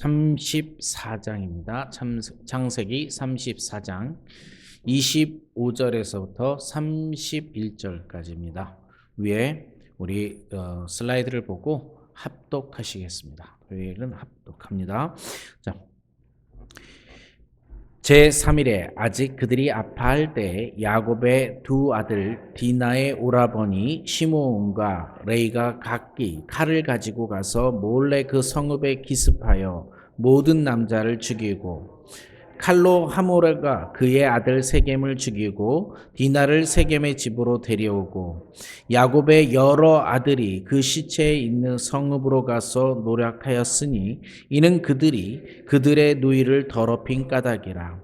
34장입니다. 창세기 34장 25절에서부터 31절까지입니다. 위에 우리 어, 슬라이드를 보고 합독하시겠습니다. 토요일은 합독합니다. 자, 제3일에 아직 그들이 아파할 때 야곱의 두 아들 디나의 오라버니 시므온과 레이가 각기 칼을 가지고 가서 몰래 그 성읍에 기습하여 모든 남자를 죽이고 칼로 하모레가 그의 아들 세겜을 죽이고 디나를 세겜의 집으로 데려오고 야곱의 여러 아들이 그 시체에 있는 성읍으로 가서 노력하였으니 이는 그들이 그들의 누이를 더럽힌 까닭이라.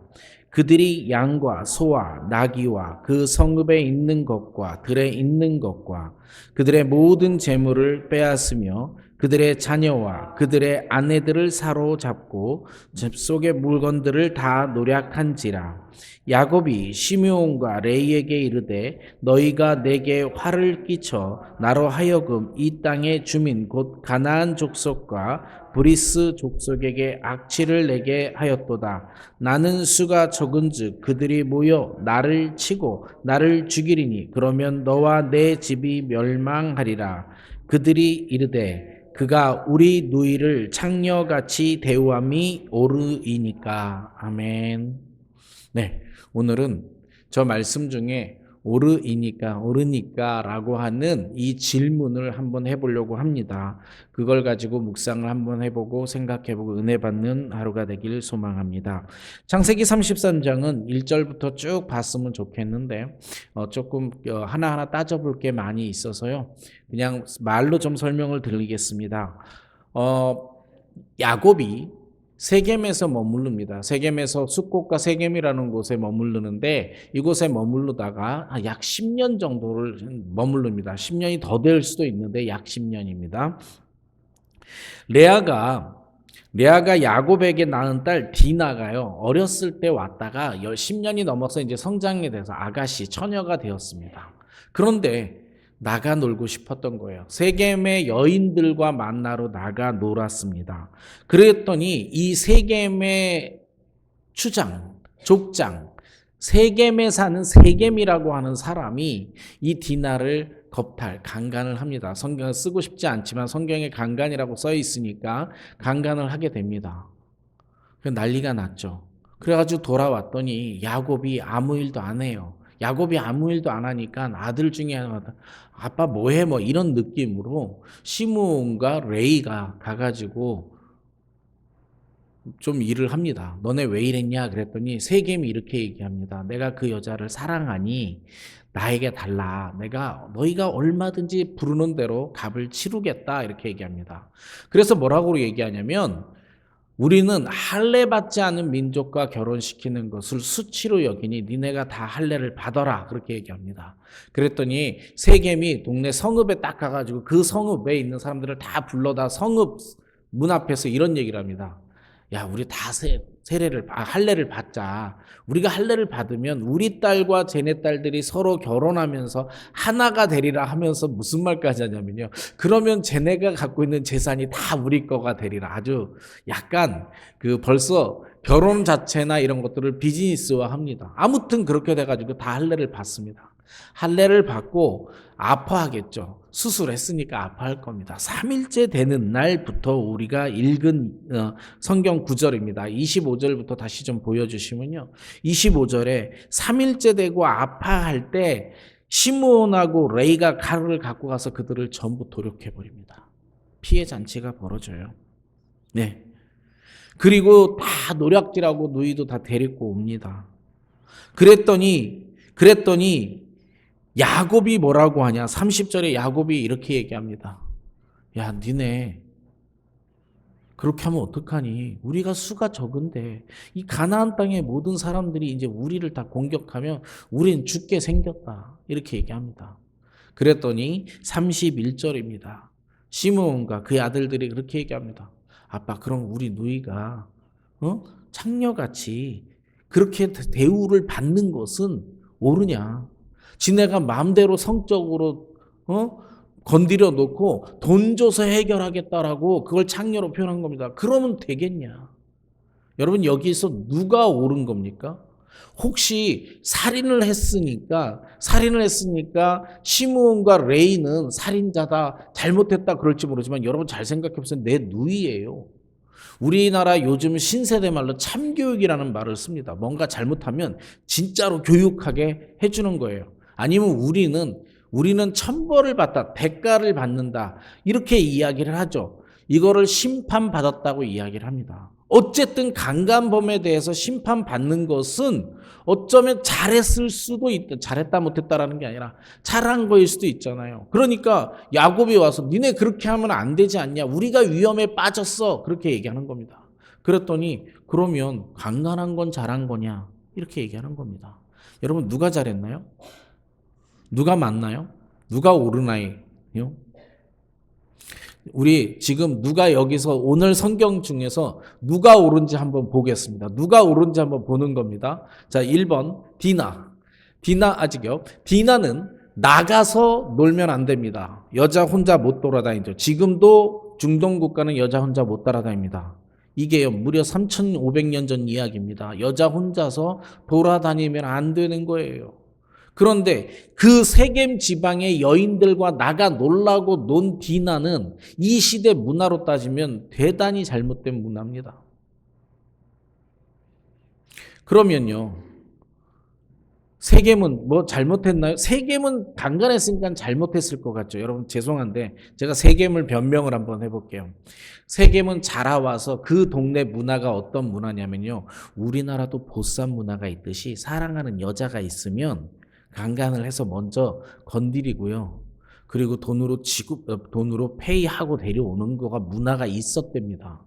그들이 양과 소와 나귀와 그 성읍에 있는 것과 들에 있는 것과 그들의 모든 재물을 빼앗으며 그들의 자녀와 그들의 아내들을 사로잡고 집 속의 물건들을 다 노략한지라. 야곱이 시므온과 레이에게 이르되 너희가 내게 화를 끼쳐 나로 하여금 이 땅의 주민 곧 가나안 족속과 브리스 족속에게 악취를 내게 하였도다. 나는 수가 적은즉 그들이 모여 나를 치고 나를 죽이리니 그러면 너와 내 집이 멸망하리라. 그들이 이르되 그가 우리 누이를 창녀같이 대우함이 오르이니까. 아멘. 네. 오늘은 저 말씀 중에 오르이니까, 오르니까 라고 하는 이 질문을 한번 해보려고 합니다. 그걸 가지고 묵상을 한번 해보고 생각해보고 은혜 받는 하루가 되길 소망합니다. 창세기 33장은 1절부터 쭉 봤으면 좋겠는데, 어, 조금 어, 하나하나 따져볼 게 많이 있어서요. 그냥 말로 좀 설명을 드리겠습니다. 어, 야곱이 세겜에서 머무릅니다. 세겜에서 숫곳과 세겜이라는 곳에 머무르는데 이곳에 머무르다가 약 10년 정도를 머무릅니다. 10년이 더 될 수도 있는데 약 10년입니다. 레아가 레아가 야곱에게 낳은 딸 디나가요. 어렸을 때 왔다가 10년이 넘어서 이제 성장이 돼서 아가씨 처녀가 되었습니다. 그런데 나가 놀고 싶었던 거예요. 세겜의 여인들과 만나러 나가 놀았습니다. 그랬더니 이 세겜의 추장, 족장, 세겜에 사는 세겜이라고 하는 사람이 이 디나를 겁탈, 강간을 합니다. 성경을 쓰고 싶지 않지만 성경에 강간이라고 써 있으니까 강간을 하게 됩니다. 난리가 났죠. 그래가지고 돌아왔더니 야곱이 아무 일도 안 해요. 야곱이 아무 일도 안 하니까 아들 중에 하나가 아빠 뭐해 뭐 이런 느낌으로 시므온과 레이가 가가지고 좀 일을 합니다. 너네 왜 이랬냐 그랬더니 세겜이 이렇게 얘기합니다. 내가 그 여자를 사랑하니 나에게 달라. 내가 너희가 얼마든지 부르는 대로 값을 치르겠다 이렇게 얘기합니다. 그래서 뭐라고 얘기하냐면 우리는 할례 받지 않은 민족과 결혼시키는 것을 수치로 여기니 니네가 다 할례를 받아라 그렇게 얘기합니다. 그랬더니 세겜이 동네 성읍에 딱 가가지고 그 성읍에 있는 사람들을 다 불러다 성읍 문 앞에서 이런 얘기를 합니다. 야 우리 다 세, 세례를 아, 할례를 받자. 우리가 할례를 받으면 우리 딸과 쟤네 딸들이 서로 결혼하면서 하나가 되리라 하면서 무슨 말까지 하냐면요. 그러면 쟤네가 갖고 있는 재산이 다 우리 거가 되리라. 아주 약간 그 벌써 결혼 자체나 이런 것들을 비즈니스화 합니다. 아무튼 그렇게 돼 가지고 다 할례를 받습니다. 할례를 받고 아파하겠죠. 수술했으니까 아파할 겁니다. 3일째 되는 날부터 우리가 읽은 어, 성경 구절입니다. 25절부터 다시 좀 보여주시면요. 25절에 3일째 되고 아파할 때 시므온하고 레이가 칼을 갖고 가서 그들을 전부 도륙해 버립니다. 피해 잔치가 벌어져요. 네. 그리고 다 노략질하고 누이도 다 데리고 옵니다. 그랬더니 그랬더니 야곱이 뭐라고 하냐? 30절에 야곱이 이렇게 얘기합니다. 야, 니네 그렇게 하면 어떡하니? 우리가 수가 적은데 이 가나안 땅의 모든 사람들이 이제 우리를 다 공격하면 우리는 죽게 생겼다. 이렇게 얘기합니다. 그랬더니 31절입니다. 시므온과 그의 아들들이 그렇게 얘기합니다. 아빠, 그럼 우리 누이가 어? 창녀같이 그렇게 대우를 받는 것은 옳으냐? 지네가 마음대로 성적으로 어? 건드려 놓고 돈 줘서 해결하겠다라고 그걸 창녀로 표현한 겁니다. 그러면 되겠냐? 여러분 여기서 누가 옳은 겁니까? 혹시 살인을 했으니까 살인을 했으니까 시므온과 레이는 살인자다 잘못했다 그럴지 모르지만 여러분 잘 생각해 보세요 내 누이예요. 우리나라 요즘 신세대 말로 참교육이라는 말을 씁니다. 뭔가 잘못하면 진짜로 교육하게 해주는 거예요. 아니면 우리는 우리는 천벌을 받다 대가를 받는다 이렇게 이야기를 하죠. 이거를 심판받았다고 이야기를 합니다. 어쨌든 강간범에 대해서 심판받는 것은 어쩌면 잘했을 수도 있다. 잘했다 못했다라는 게 아니라 잘한 거일 수도 있잖아요. 그러니까 야곱이 와서 니네 그렇게 하면 안 되지 않냐? 우리가 위험에 빠졌어. 그렇게 얘기하는 겁니다. 그랬더니 그러면 강간한 건 잘한 거냐? 이렇게 얘기하는 겁니다. 여러분 누가 잘했나요? 누가 맞나요? 누가 옳으나요? 우리 지금 누가 여기서 오늘 성경 중에서 누가 옳은지 한번 보겠습니다. 누가 옳은지 한번 보는 겁니다. 자, 1번 디나. 디나 아직요. 디나는 나가서 놀면 안 됩니다. 여자 혼자 못 돌아다니죠. 지금도 중동 국가는 여자 혼자 못 따라다닙니다. 이게요, 무려 3,500년 전 이야기입니다. 여자 혼자서 돌아다니면 안 되는 거예요. 그런데 그 세겜 지방의 여인들과 나가 놀라고 논 디나는 이 시대 문화로 따지면 대단히 잘못된 문화입니다. 그러면요. 세겜은 뭐 잘못했나요? 세겜은 강간했으니까 잘못했을 것 같죠. 여러분 죄송한데 제가 세겜을 변명을 한번 해볼게요. 세겜은 자라와서 그 동네 문화가 어떤 문화냐면요. 우리나라도 보쌈 문화가 있듯이 사랑하는 여자가 있으면 강간을 해서 먼저 건드리고요. 그리고 돈으로 지급, 어, 돈으로 페이하고 데려오는 거가 문화가 있었답니다.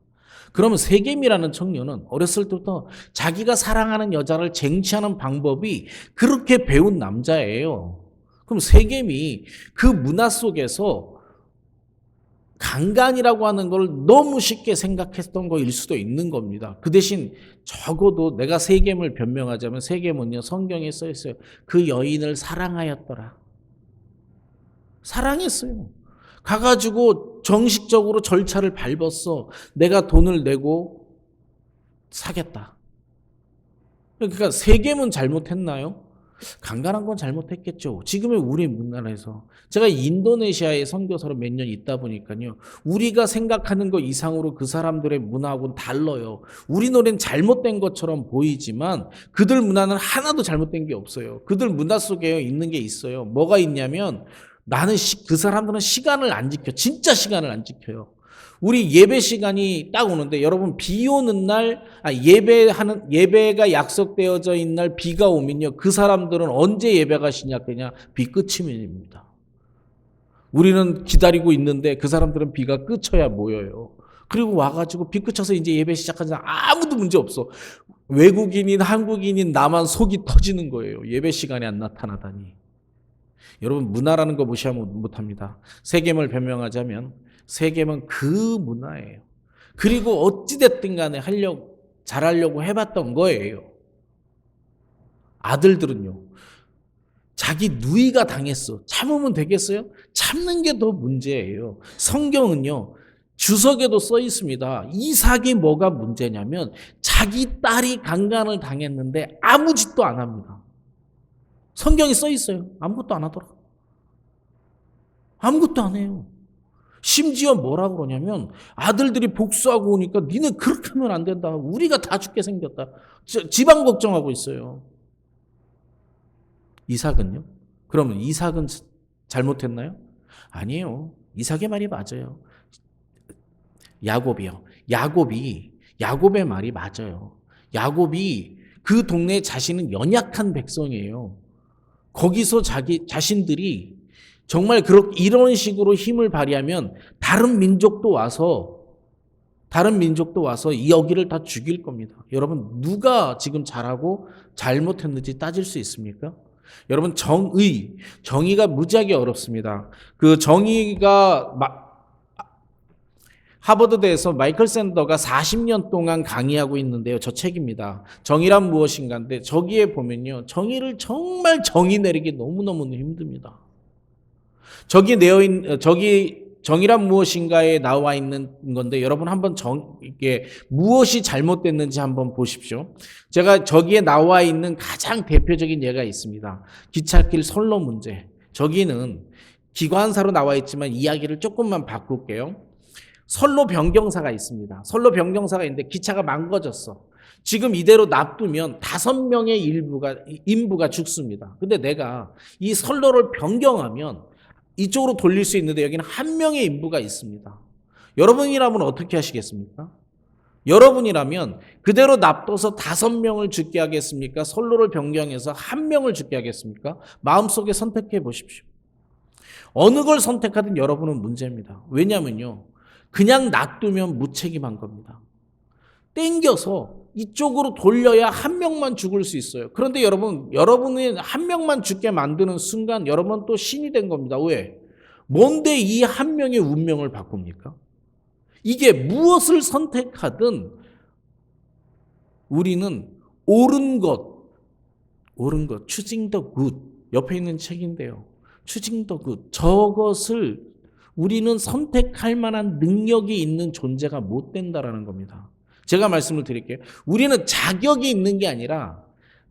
그러면 세겜이라는 청년은 어렸을 때부터 자기가 사랑하는 여자를 쟁취하는 방법이 그렇게 배운 남자예요. 그럼 세겜이 그 문화 속에서 강간이라고 하는 걸 너무 쉽게 생각했던 거일 수도 있는 겁니다. 그 대신 적어도 내가 세겜을 변명하자면 세겜은요 성경에 써 있어요. 그 여인을 사랑하였더라. 사랑했어요. 가가지고 정식적으로 절차를 밟았어. 내가 돈을 내고 사겠다. 그러니까 세겜은 잘못했나요? 강간한 건 잘못했겠죠. 지금의 우리 문화에서 제가 인도네시아에 선교사로 몇 년 있다 보니까요. 우리가 생각하는 것 이상으로 그 사람들의 문화하고는 달라요. 우리 노래는 잘못된 것처럼 보이지만 그들 문화는 하나도 잘못된 게 없어요. 그들 문화 속에 있는 게 있어요. 뭐가 있냐면 나는 시, 그 사람들은 시간을 안 지켜. 진짜 시간을 안 지켜요. 우리 예배 시간이 딱 오는데 여러분 비 오는 날 아, 예배하는 예배가 약속되어져 있는 날 비가 오면요 그 사람들은 언제 예배가 시작되냐 비 끝이면입니다. 우리는 기다리고 있는데 그 사람들은 비가 끝쳐야 모여요. 그리고 와가지고 비 끝쳐서 이제 예배 시작하자 아무도 문제 없어. 외국인인 한국인인 나만 속이 터지는 거예요. 예배 시간에 안 나타나다니. 여러분 문화라는 거 무시하면 못합니다. 세겜을 변명하자면 세겜은 그 문화예요. 그리고 어찌됐든 간에 하려고, 잘하려고 해봤던 거예요. 아들들은요, 자기 누이가 당했어. 참으면 되겠어요? 참는 게 더 문제예요. 성경은요, 주석에도 써 있습니다. 이삭이 뭐가 문제냐면, 자기 딸이 강간을 당했는데 아무 짓도 안 합니다. 성경이 써 있어요. 아무것도 안 하더라. 아무것도 안 해요. 심지어 뭐라 그러냐면 아들들이 복수하고 오니까 니네 그렇게 하면 안 된다. 우리가 다 죽게 생겼다. 지방 걱정하고 있어요. 이삭은요? 그러면 이삭은 잘못했나요? 아니에요. 이삭의 말이 맞아요. 야곱이요. 야곱이 야곱의 말이 맞아요. 야곱이 그 동네 자신은 연약한 백성이에요. 거기서 자기 자신들이 정말 그렇게 이런 식으로 힘을 발휘하면 다른 민족도 와서 다른 민족도 와서 여기를 다 죽일 겁니다. 여러분 누가 지금 잘하고 잘못했는지 따질 수 있습니까? 여러분 정의 정의가 무지하게 어렵습니다. 그 정의가 하버드대에서 마이클 샌더가 40년 동안 강의하고 있는데요. 저 책입니다. 정의란 무엇인가인데 저기에 보면요. 정의를 정말 정의 내리기 너무너무 힘듭니다. 저기 내어 있 저기 정의란 무엇인가에 나와 있는 건데 여러분 한번 정 이게 무엇이 잘못됐는지 한번 보십시오. 제가 저기에 나와 있는 가장 대표적인 예가 있습니다. 기찻길 선로 문제. 저기는 기관사로 나와 있지만 이야기를 조금만 바꿀게요. 선로 변경사가 있습니다. 선로 변경사가 있는데 기차가 망가졌어. 지금 이대로 놔두면 다섯 명의 일부가 인부가 죽습니다. 근데 내가 이 선로를 변경하면 이쪽으로 돌릴 수 있는데 여기는 한 명의 인부가 있습니다. 여러분이라면 어떻게 하시겠습니까? 여러분이라면 그대로 놔둬서 다섯 명을 죽게 하겠습니까? 선로를 변경해서 한 명을 죽게 하겠습니까? 마음속에 선택해 보십시오. 어느 걸 선택하든 여러분은 문제입니다. 왜냐면요. 그냥 놔두면 무책임한 겁니다. 땡겨서 이쪽으로 돌려야 한 명만 죽을 수 있어요. 그런데 여러분, 여러분이 한 명만 죽게 만드는 순간 여러분 또 신이 된 겁니다. 왜? 뭔데 이 한 명의 운명을 바꿉니까? 이게 무엇을 선택하든 우리는 옳은 것, 옳은 것, choosing the good. 옆에 있는 책인데요. choosing the good. 저것을 우리는 선택할 만한 능력이 있는 존재가 못 된다라는 겁니다. 제가 말씀을 드릴게요. 우리는 자격이 있는 게 아니라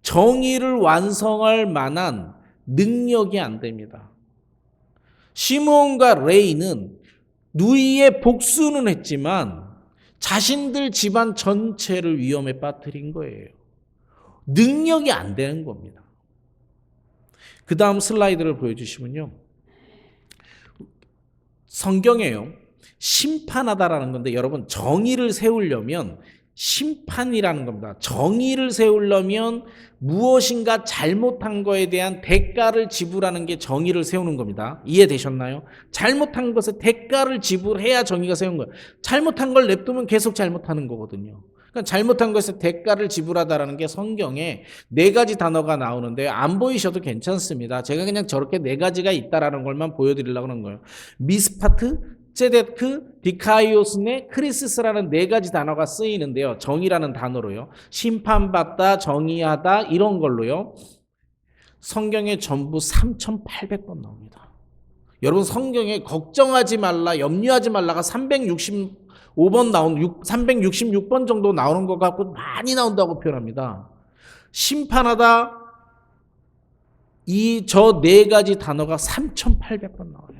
정의를 완성할 만한 능력이 안 됩니다. 시몬과 레이는 누이의 복수는 했지만 자신들 집안 전체를 위험에 빠뜨린 거예요. 능력이 안 되는 겁니다. 그 다음 슬라이드를 보여주시면요. 성경에요. 심판하다라는 건데 여러분 정의를 세우려면 심판이라는 겁니다. 정의를 세우려면 무엇인가 잘못한 거에 대한 대가를 지불하는 게 정의를 세우는 겁니다. 이해되셨나요? 잘못한 것에 대가를 지불해야 정의가 세운 거예요. 잘못한 걸 냅두면 계속 잘못하는 거거든요. 그러니까 잘못한 것에 대가를 지불하다라는 게 성경에 네 가지 단어가 나오는데 안 보이셔도 괜찮습니다. 제가 그냥 저렇게 네 가지가 있다라는 걸만 보여드리려고 하는 거예요. 미스파트, 세데크, 디카이오스네, 크리스스라는 네 가지 단어가 쓰이는데요. 정의라는 단어로요. 심판받다, 정의하다 이런 걸로요. 성경에 전부 3,800번 나옵니다. 여러분 성경에 걱정하지 말라, 염려하지 말라가 365번 나온 366번 정도 나오는 것 같고 많이 나온다고 표현합니다. 심판하다 이 저 네 가지 단어가 3,800번 나와요.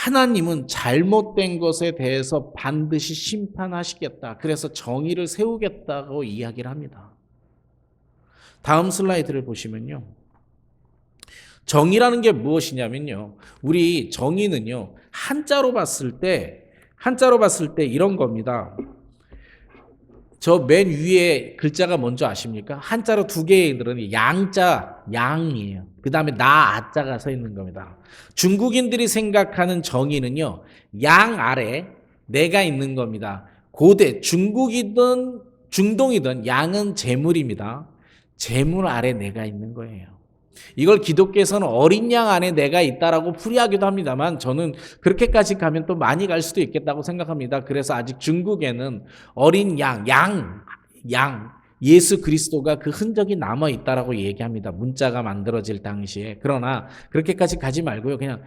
하나님은 잘못된 것에 대해서 반드시 심판하시겠다. 그래서 정의를 세우겠다고 이야기를 합니다. 다음 슬라이드를 보시면요. 정의라는 게 무엇이냐면요. 우리 정의는요. 한자로 봤을 때, 한자로 봤을 때 이런 겁니다. 저 맨 위에 글자가 뭔지 아십니까? 한자로 두 개의 들은 양자, 양이에요. 그 다음에 나, 아자가 서 있는 겁니다. 중국인들이 생각하는 정의는요, 양 아래 내가 있는 겁니다. 고대 중국이든 중동이든 양은 재물입니다. 재물 아래 내가 있는 거예요. 이걸 기독교에서는 어린 양 안에 내가 있다라고 풀이하기도 합니다만 저는 그렇게까지 가면 또 많이 갈 수도 있겠다고 생각합니다. 그래서 아직 중국에는 어린 양, 양, 양, 예수 그리스도가 그 흔적이 남아 있다라고 얘기합니다. 문자가 만들어질 당시에. 그러나 그렇게까지 가지 말고요. 그냥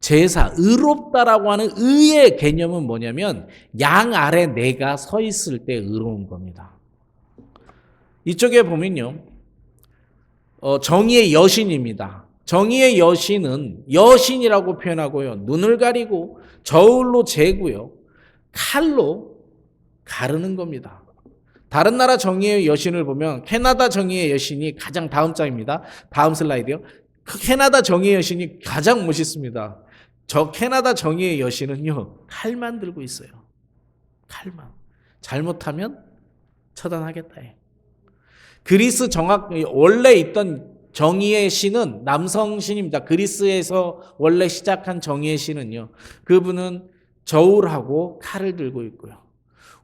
제사, 의롭다라고 하는 의의 개념은 뭐냐면 양 아래 내가 서 있을 때 의로운 겁니다. 이쪽에 보면요. 어, 정의의 여신입니다. 정의의 여신은 여신이라고 표현하고요. 눈을 가리고 저울로 재고요. 칼로 가르는 겁니다. 다른 나라 정의의 여신을 보면 캐나다 정의의 여신이 가장 다음 장입니다. 다음 슬라이드요. 그 캐나다 정의의 여신이 가장 멋있습니다. 저 캐나다 정의의 여신은요. 칼만 들고 있어요. 칼만. 잘못하면 처단하겠다 해. 그리스 정확 원래 있던 정의의 신은 남성 신입니다. 그리스에서 원래 시작한 정의의 신은요. 그분은 저울하고 칼을 들고 있고요.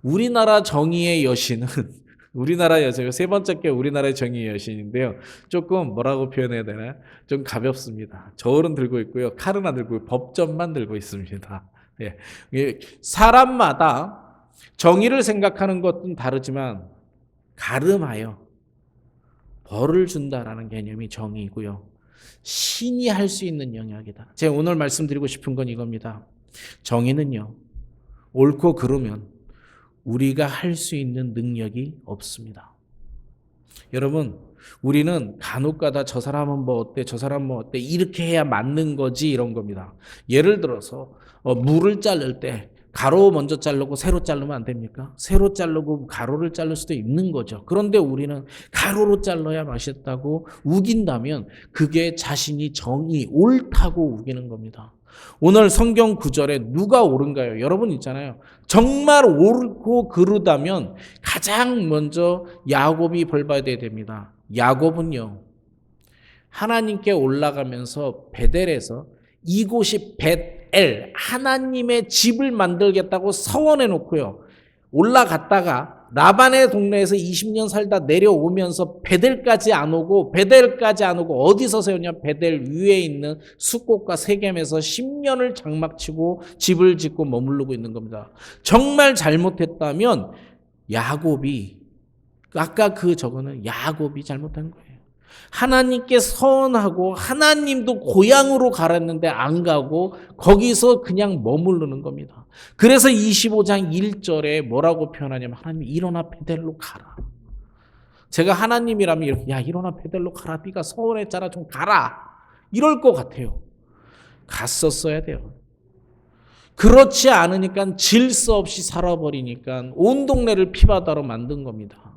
우리나라 정의의 여신은 우리나라 여신 세 번째 게 우리나라의 정의의 여신인데요. 조금 뭐라고 표현해야 되나? 좀 가볍습니다. 저울은 들고 있고요. 칼은 안 들고 법전만 들고 있습니다. 예. 사람마다 정의를 생각하는 것은 다르지만 가름하여 벌을 준다라는 개념이 정의이고요. 신이 할 수 있는 영역이다. 제가 오늘 말씀드리고 싶은 건 이겁니다. 정의는요, 옳고 그르면 우리가 할 수 있는 능력이 없습니다. 여러분, 우리는 간혹가다 저 사람은 뭐 어때, 저 사람은 뭐 어때, 이렇게 해야 맞는 거지, 이런 겁니다. 예를 들어서, 어, 물을 자를 때, 가로 먼저 자르고 세로 자르면 안 됩니까? 세로 자르고 가로를 자를 수도 있는 거죠. 그런데 우리는 가로로 잘라야 맛있다고 우긴다면 그게 자신이 정이 옳다고 우기는 겁니다. 오늘 성경 구절에 누가 옳은가요? 여러분 있잖아요. 정말 옳고 그르다면 가장 먼저 야곱이 벌 받아야 됩니다. 야곱은요. 하나님께 올라가면서 베델에서 이곳이 벳 엘 하나님의 집을 만들겠다고 서원해 놓고요. 올라갔다가 라반의 동네에서 20년 살다 내려오면서 베델까지 안 오고 베델까지 안 오고 어디서 세웠냐? 베델 위에 있는 숫꽃과 세겜에서 10년을 장막치고 집을 짓고 머무르고 있는 겁니다. 정말 잘못했다면 야곱이 아까 그 저거는 야곱이 잘못한 거예요. 하나님께 서원하고 하나님도 고향으로 가랬는데 안 가고 거기서 그냥 머무르는 겁니다. 그래서 25장 1절에 뭐라고 표현하냐면 하나님 일어나 베델로 가라. 제가 하나님이라면 이렇게 야 일어나 베델로 가라. 네가 서원했잖아 좀 가라. 이럴 것 같아요. 갔었어야 돼요. 그렇지 않으니까 질서 없이 살아버리니까 온 동네를 피바다로 만든 겁니다.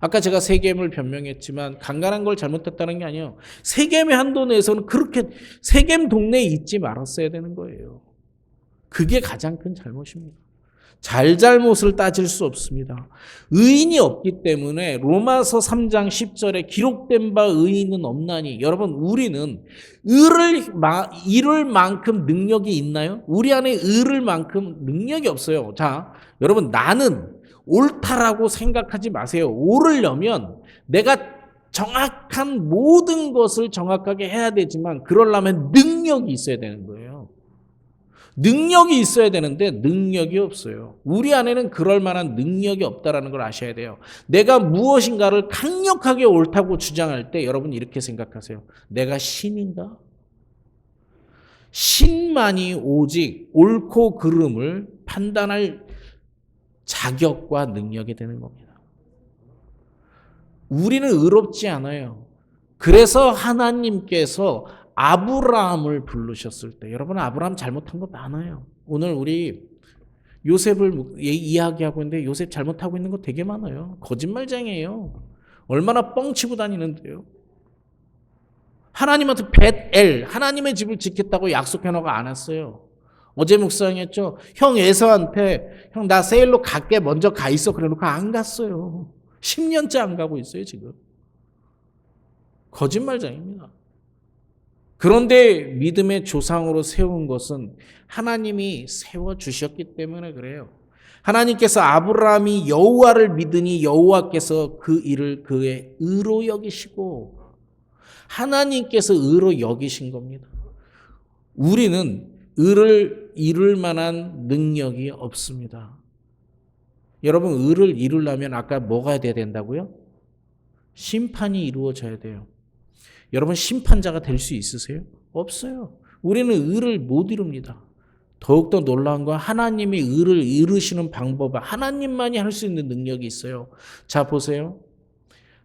아까 제가 세겜을 변명했지만 강간한 걸 잘못했다는 게 아니에요. 세겜의 한도 내에서는 그렇게 세겜 동네에 있지 말았어야 되는 거예요. 그게 가장 큰 잘못입니다. 잘잘못을 따질 수 없습니다. 의인이 없기 때문에 로마서 3장 10절에 기록된 바 의인은 없나니 여러분 우리는 의를 이룰 만큼 능력이 있나요? 우리 안에 의를 만큼 능력이 없어요. 자, 여러분 나는 옳다라고 생각하지 마세요. 옳으려면 내가 정확한 모든 것을 정확하게 해야 되지만 그러려면 능력이 있어야 되는 거예요. 능력이 있어야 되는데 능력이 없어요. 우리 안에는 그럴 만한 능력이 없다라는 걸 아셔야 돼요. 내가 무엇인가를 강력하게 옳다고 주장할 때 여러분 이렇게 생각하세요. 내가 신인가? 신만이 오직 옳고 그름을 판단할 자격과 능력이 되는 겁니다. 우리는 의롭지 않아요. 그래서 하나님께서 아브라함을 부르셨을 때 여러분 아브라함 잘못한 거 많아요. 오늘 우리 요셉을 이야기하고 있는데 요셉 잘못하고 있는 거 되게 많아요. 거짓말쟁이에요. 얼마나 뻥치고 다니는데요. 하나님한테 벳엘 하나님의 집을 짓겠다고 약속해 놓고 안 했어요. 어제 묵상했죠. 형 에서한테 형 나 세일로 갈게 먼저 가 있어 그래 놓고 안 갔어요. 10년째 안 가고 있어요 지금. 거짓말장입니다. 그런데 믿음의 조상으로 세운 것은 하나님이 세워 주셨기 때문에 그래요. 하나님께서 아브라함이 여호와를 믿으니 여호와께서 그 일을 그의 의로 여기시고 하나님께서 의로 여기신 겁니다. 우리는 의를 이룰 만한 능력이 없습니다. 여러분, 의를 이루려면 아까 뭐가 돼야 된다고요? 심판이 이루어져야 돼요. 여러분, 심판자가 될 수 있으세요? 없어요. 우리는 의를 못 이룹니다. 더욱더 놀라운 건 하나님이 의를 이루시는 방법은 하나님만이 할 수 있는 능력이 있어요. 자, 보세요.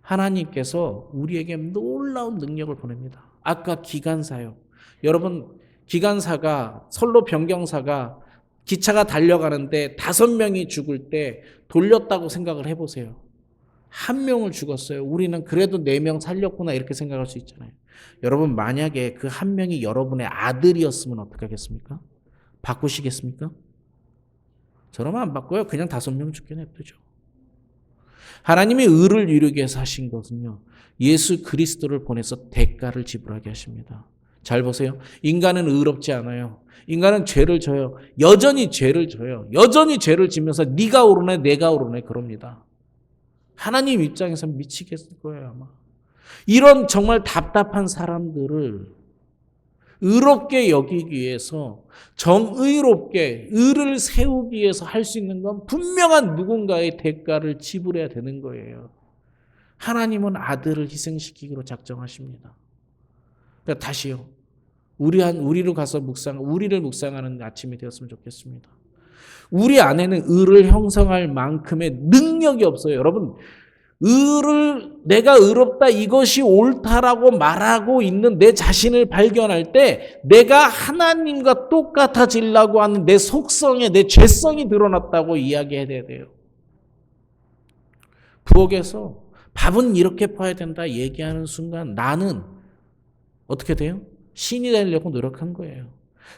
하나님께서 우리에게 놀라운 능력을 보냅니다. 아까 기간사요. 여러분, 기관사가 선로 변경사가 기차가 달려가는데 다섯 명이 죽을 때 돌렸다고 생각을 해보세요. 한 명을 죽었어요. 우리는 그래도 네 명 살렸구나 이렇게 생각할 수 있잖아요. 여러분 만약에 그 한 명이 여러분의 아들이었으면 어떻게 하겠습니까? 바꾸시겠습니까? 저러면 안 바꿔요. 그냥 다섯 명 죽게 냅두죠. 하나님이 의를 해서 하신 것은요. 예수 그리스도를 보내서 대가를 지불하게 하십니다. 잘 보세요. 인간은 의롭지 않아요. 인간은 죄를 져요. 여전히 죄를 져요. 여전히 죄를 지면서 네가 오르네 내가 오르네 그럽니다. 하나님 입장에서 미치겠을 거예요 아마. 이런 정말 답답한 사람들을 의롭게 여기기 위해서 정의롭게 의를 세우기 위해서 할 수 있는 건 분명한 누군가의 대가를 지불해야 되는 거예요. 하나님은 아들을 희생시키기로 작정하십니다. 그러니까 다시요. 우리 한 우리로 가서 묵상, 우리를 묵상하는 아침이 되었으면 좋겠습니다. 우리 안에는 의를 형성할 만큼의 능력이 없어요. 여러분, 의를 내가 의롭다 이것이 옳다라고 말하고 있는 내 자신을 발견할 때 내가 하나님과 똑같아지려고 하는 내 속성에 내 죄성이 드러났다고 이야기해야 돼요. 부엌에서 밥은 이렇게 퍼야 된다 얘기하는 순간 나는 어떻게 돼요? 신이 되려고 노력한 거예요.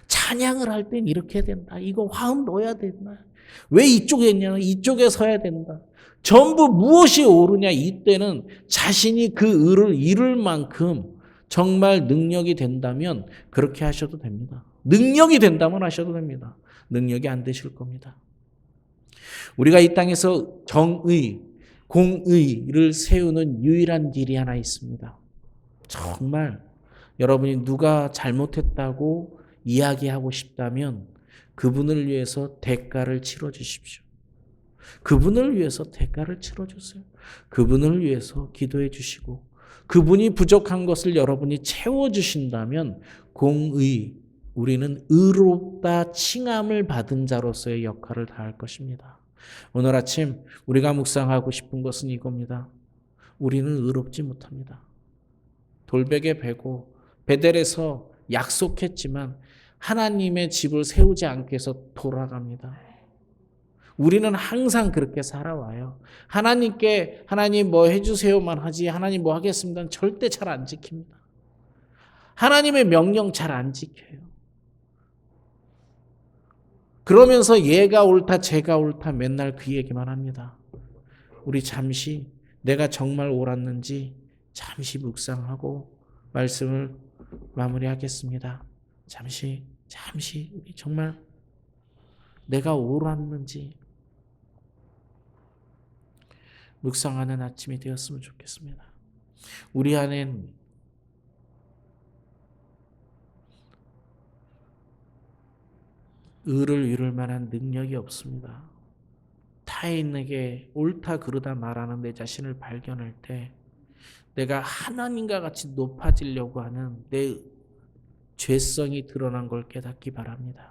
찬양을 할 땐 이렇게 된다. 이거 화음 넣어야 된다. 왜 이쪽에 있냐? 이쪽에 서야 된다. 전부 무엇이 옳으냐? 이때는 자신이 그 의를 이룰 만큼 정말 능력이 된다면 그렇게 하셔도 됩니다. 능력이 된다면 하셔도 됩니다. 능력이 안 되실 겁니다. 우리가 이 땅에서 정의, 공의를 세우는 유일한 길이 하나 있습니다. 정말 여러분이 누가 잘못했다고 이야기하고 싶다면 그분을 위해서 대가를 치러 주십시오. 그분을 위해서 대가를 치러 주세요. 그분을 위해서 기도해 주시고 그분이 부족한 것을 여러분이 채워 주신다면 공의 우리는 의롭다 칭함을 받은 자로서의 역할을 다할 것입니다. 오늘 아침 우리가 묵상하고 싶은 것은 이겁니다. 우리는 의롭지 못합니다. 돌베개 베고 베델에서 약속했지만 하나님의 집을 세우지 않게 해서 돌아갑니다. 우리는 항상 그렇게 살아와요. 하나님께 하나님 뭐 해주세요만 하지 하나님 뭐 하겠습니다. 절대 잘 안 지킵니다. 하나님의 명령 잘 안 지켜요. 그러면서 얘가 옳다, 제가 옳다 맨날 그 얘기만 합니다. 우리 잠시 내가 정말 옳았는지 잠시 묵상하고 말씀을 마무리하겠습니다. 잠시, 잠시 정말 내가 옳았는지 묵상하는 아침이 되었으면 좋겠습니다. 우리 안엔 의를 이룰 만한 능력이 없습니다. 타인에게 옳다 그르다 말하는 내 자신을 발견할 때 내가 하나님과 같이 높아지려고 하는 내 죄성이 드러난 걸 깨닫기 바랍니다.